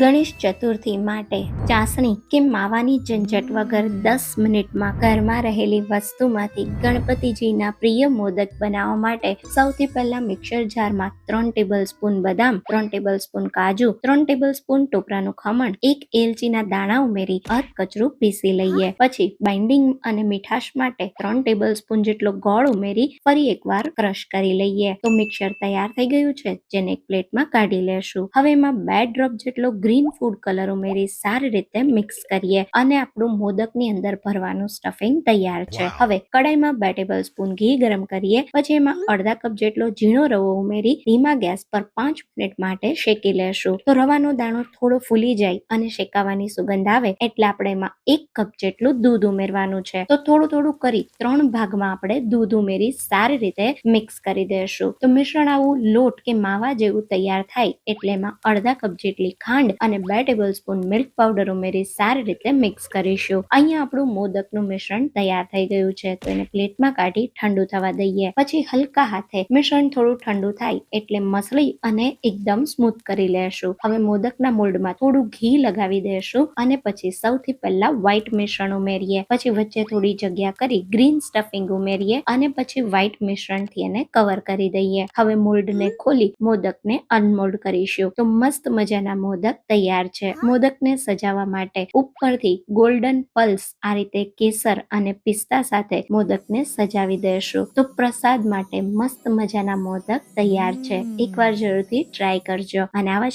ગણેશ ચતુર્થી માટે ચાસણી કે માવાની ઝંઝટ વગર દસ મિનિટમાં ઘરમાં રહેલી વસ્તુમાંથી ગણપતિજીના પ્રિય મોદક બનાવવા માટે સૌથી પહેલા મિક્સર જારમાં ત્રણ ટેબલ સ્પૂન બદામ, ત્રણ ટેબલ સ્પૂન કાજુ, ત્રણ ટેબલ સ્પૂન ટોપરાનું ખમણ, એક એલચીના દાણા ઉમેરી અધ કચરું પીસી લઈએ. પછી બાઇન્ડિંગ અને મીઠાશ માટે ત્રણ ટેબલ સ્પૂન જેટલો ગોળ ઉમેરી ફરી એકવાર ક્રશ કરી લઈએ. તો મિક્સર તૈયાર થઈ ગયું છે, જેને એક પ્લેટમાં કાઢી લેશું. હવે એમાં બે ડ્રોપ જેટલો ગ્રીન ફૂડ કલર ઉમેરી સારી રીતે મિક્સ કરીએ અને આપણું મોદકની અંદર ભરવાનું સ્ટફિંગ તૈયાર છે. હવે કડાઈમાં બે ટેબલ સ્પૂન ઘી ગરમ કરીએ પછી એમાં અડધા કપ જેટલો ઝીણો રવો ઉમેરી ધીમા ગેસ પર પાંચ મિનિટ માટે શેકી લેશું. તો રવાનો દાણો થોડો ફૂલી જાય અને શેકાવાની સુગંધ આવે એટલે આપણે એમાં એક કપ જેટલું દૂધ ઉમેરવાનું છે. તો થોડું થોડું કરી ત્રણ ભાગમાં આપણે દૂધ ઉમેરી સારી રીતે મિક્સ કરી દેશું. તો મિશ્રણ આવું લોટ કે માવા જેવું તૈયાર થાય એટલે એમાં અડધા કપ જેટલી ખાંડ અને બે ટેબલ સ્પૂન મિલ્ક પાવડર ઉમેરી સારી રીતે મિક્સ કરીશું. અહીંયા આપણું મોદકનું મિશ્રણ તૈયાર થઈ ગયું છે, તો એને પ્લેટમાં કાઢી ઠંડુ થવા દઈએ. પછી હલકા હાથે મિશ્રણ થોડું ઠંડુ થાય એટલે મસળી અને એકદમ સ્મૂથ કરી લેશું. હવે મોદકના મોલ્ડમાં થોડું ઘી લગાવી દેશું અને પછી સૌથી પહેલા વ્હાઈટ મિશ્રણ ઉમેરીએ. પછી વચ્ચે થોડી જગ્યા કરી ગ્રીન સ્ટફિંગ ઉમેરીએ અને પછી વ્હાઈટ મિશ્રણથી એને કવર કરી દઈએ. હવે મોલ્ડને ખોલી મોદકને અનમોલ્ડ કરીશું. તો મસ્ત મજાના મોદક તૈયાર છે. મોદકને સજાવવા માટે ઉપરથી ગોલ્ડન પલ્સ આ રીતે કેસર અને પિસ્તા સાથે મોદકને સજાવી દેશું. તો પ્રસાદ માટે મસ્ત મજાના મોદક તૈયાર છે. એકવાર જરૂરથી ટ્રાય કરજો. અને આવા જ